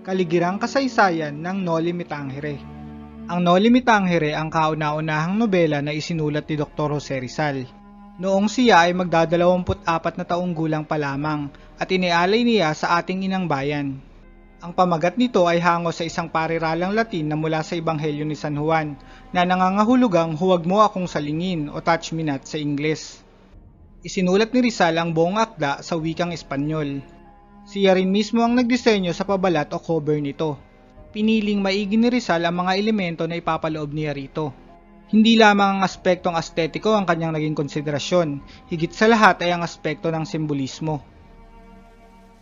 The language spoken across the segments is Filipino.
Kaligirang kasaysayan ng Noli Me. Ang Noli Me ang kauna-unahang nobela na isinulat ni Dr. Jose Rizal. Noong siya ay magdadalawamput-apat na taong gulang pa lamang at inialay niya sa ating inang bayan. Ang pamagat nito ay hango sa isang pariralang Latin na mula sa Ebanghelyo ni San Juan na nangangahulugang huwag mo akong salingin o touch me not sa Ingles. Isinulat ni Rizal ang buong akda sa wikang Espanyol. Siya rin mismo ang nagdisenyo sa pabalat o cover nito. Piniling maigi ni Rizal ang mga elemento na ipapaloob niya rito. Hindi lamang ang aspektong estetiko ang kanyang naging konsiderasyon, higit sa lahat ay ang aspekto ng simbolismo.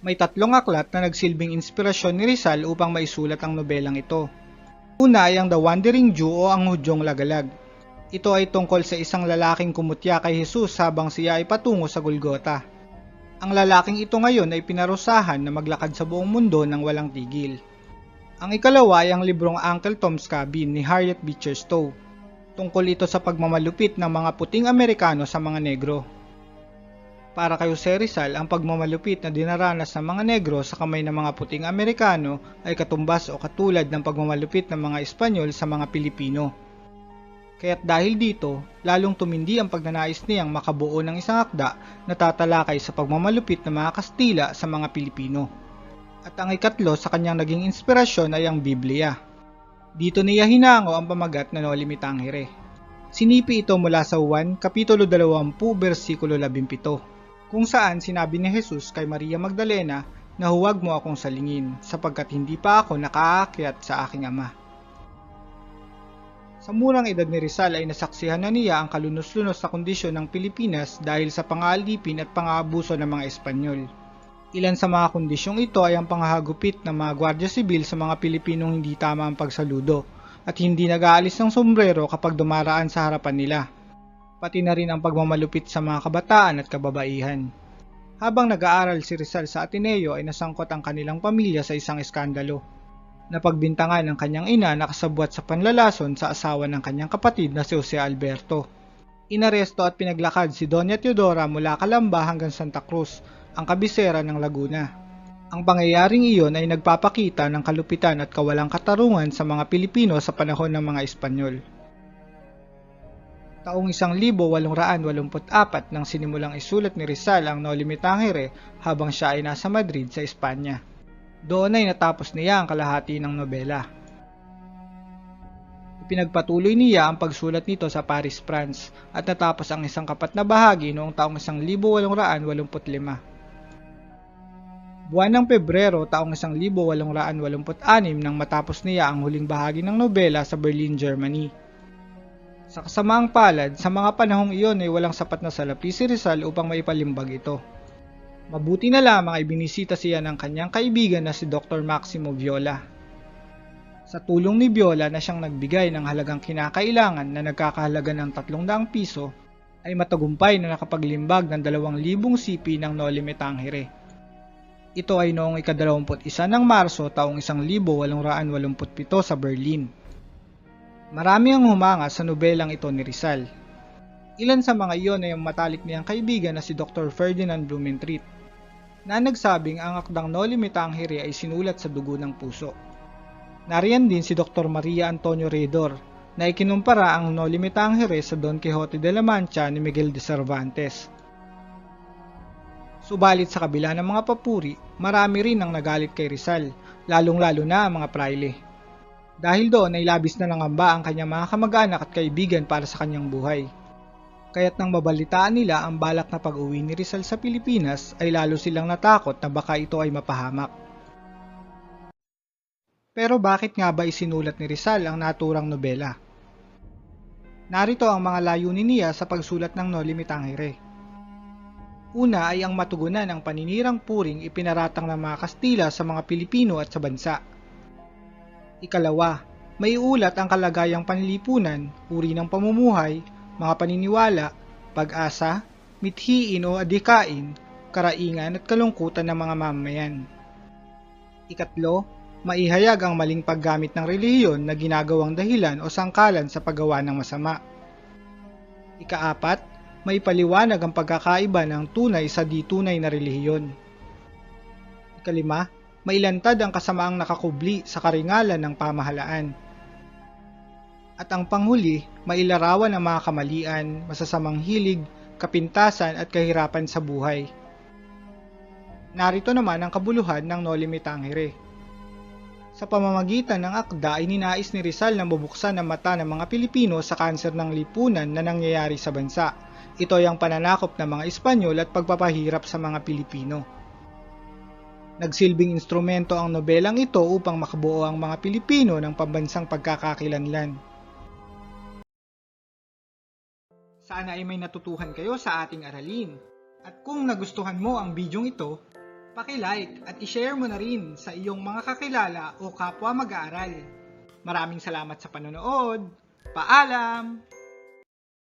May tatlong aklat na nagsilbing inspirasyon ni Rizal upang maisulat ang nobelang ito. Una ay ang The Wandering Jew o ang Hudyong Lagalag. Ito ay tungkol sa isang lalaking kumutya kay Jesus habang siya ay patungo sa Golgota. Ang lalaking ito ngayon ay pinarusahan na maglakad sa buong mundo ng walang tigil. Ang ikalawa ay ang librong Uncle Tom's Cabin ni Harriet Beecher Stowe. Tungkol ito sa pagmamalupit ng mga puting Amerikano sa mga negro. Para kay Jose Rizal, ang pagmamalupit na dinaranas ng mga negro sa kamay ng mga puting Amerikano ay katumbas o katulad ng pagmamalupit ng mga Espanyol sa mga Pilipino. Kaya't dahil dito, lalong tumindi ang pagnanais niyang makabuo ng isang akda na tatalakay sa pagmamalupit ng mga Kastila sa mga Pilipino. At ang ikatlo sa kanyang naging inspirasyon ay ang Biblia. Dito niya hinango ang pamagat na Noli Tangere. Sinipi ito mula sa 1 Kapitulo 20 versikulo 17 kung saan sinabi ni Jesus kay Maria Magdalena na huwag mo akong salingin sapagkat hindi pa ako nakaakyat sa aking ama. Sa murang edad ni Rizal ay nasaksihan na niya ang kalunos-lunos na kondisyon ng Pilipinas dahil sa pangaalipin at pang-aabuso ng mga Espanyol. Ilan sa mga kondisyong ito ay ang panghahagupit ng mga gwardya sibil sa mga Pilipinong hindi tama ang pagsaludo at hindi nag-aalis ng sombrero kapag dumaraan sa harapan nila. Pati na rin ang pagmamalupit sa mga kabataan at kababaihan. Habang nag-aaral si Rizal sa Ateneo ay nasangkot ang kanilang pamilya sa isang eskandalo Napagbintangan ng kanyang ina na kasabwat sa panlalason sa asawa ng kanyang kapatid na si Jose Alberto. Inaresto at pinaglakad si Doña Teodora mula Calamba hanggang Santa Cruz, ang kabisera ng Laguna. Ang pangyayaring iyon ay nagpapakita ng kalupitan at kawalang katarungan sa mga Pilipino sa panahon ng mga Espanyol. Taong 1884 nang sinimulang isulat ni Rizal ang Noli Tangere habang siya ay nasa Madrid sa Espanya. Doon ay natapos niya ang kalahati ng nobela. Ipinagpatuloy niya ang pagsulat nito sa Paris, France at natapos ang isang kapat na bahagi noong taong 1885. Buwan ng Pebrero taong 1886 nang matapos niya ang huling bahagi ng nobela sa Berlin, Germany. Sa kasamaang palad, sa mga panahong iyon ay walang sapat na salapi si Rizal upang maipalimbag ito. Mabuti na lamang ay binisita siya ng kanyang kaibigan na si Dr. Maximo Viola. Sa tulong ni Viola na siyang nagbigay ng halagang kinakailangan na nagkakahalaga ng 300 piso, ay matagumpay na nakapaglimbag ng 2,000 sipi ng Noli Me Tangere. Ito ay noong ika-21 ng Marso taong 1887 sa Berlin. Marami ang humanga sa nobelang ito ni Rizal. Ilan sa mga iyon ay ang matalik niyang kaibigan na si Dr. Ferdinand Blumentritt na nagsabing ang akdang Noli Me Tangere ay sinulat sa dugo ng puso. Nariyan din si Dr. Maria Antonio Redor na ikinumpara ang Noli Me Tangere sa Don Quixote de la Mancha ni Miguel de Cervantes. Subalit sa kabila ng mga papuri, marami rin ang nagalit kay Rizal, lalong-lalo na ang mga praile. Dahil doon ay labis na nangamba ang kanyang mga kamag-anak at kaibigan para sa kanyang buhay. Kaya't nang mabalitaan nila ang balak na pag-uwi ni Rizal sa Pilipinas ay lalo silang natakot na baka ito ay mapahamak. Pero bakit nga ba isinulat ni Rizal ang naturang nobela? Narito ang mga layunin niya sa pagsulat ng Noli Me Tangere. Una ay ang matugunan ng paninirang puring ipinaratang ng mga Kastila sa mga Pilipino at sa bansa. Ikalawa, may ulat ang kalagayang panlipunan, uri ng pamumuhay, mga paniniwala, pag-asa, mithiin o adikain, karaingan at kalungkutan ng mga mamayan. Ikatlo, maihayag ang maling paggamit ng relihiyon na ginagawang dahilan o sangkalan sa paggawa ng masama. Ikaapat, may paliwanag ang pagkakaiba ng tunay sa di tunay na relihiyon. Ikalima, mailantad ang kasamaang nakakubli sa karingalan ng pamahalaan. At ang panghuli, mailarawan ang mga kamalian, masasamang hilig, kapintasan at kahirapan sa buhay. Narito naman ang kabuluhan ng Noli Me Tangere. Sa pamamagitan ng akda ay ninais ni Rizal na bubuksan ang mata ng mga Pilipino sa kanser ng lipunan na nangyayari sa bansa. Ito ay ang pananakop ng mga Espanyol at pagpapahirap sa mga Pilipino. Nagsilbing instrumento ang nobelang ito upang makabuo ang mga Pilipino ng pambansang pagkakakilanlan. Sana ay may natutuhan kayo sa ating aralin. At kung nagustuhan mo ang bidyong ito, paki-like at i-share mo na rin sa iyong mga kakilala o kapwa mag-aaral. Maraming salamat sa panonood. Paalam!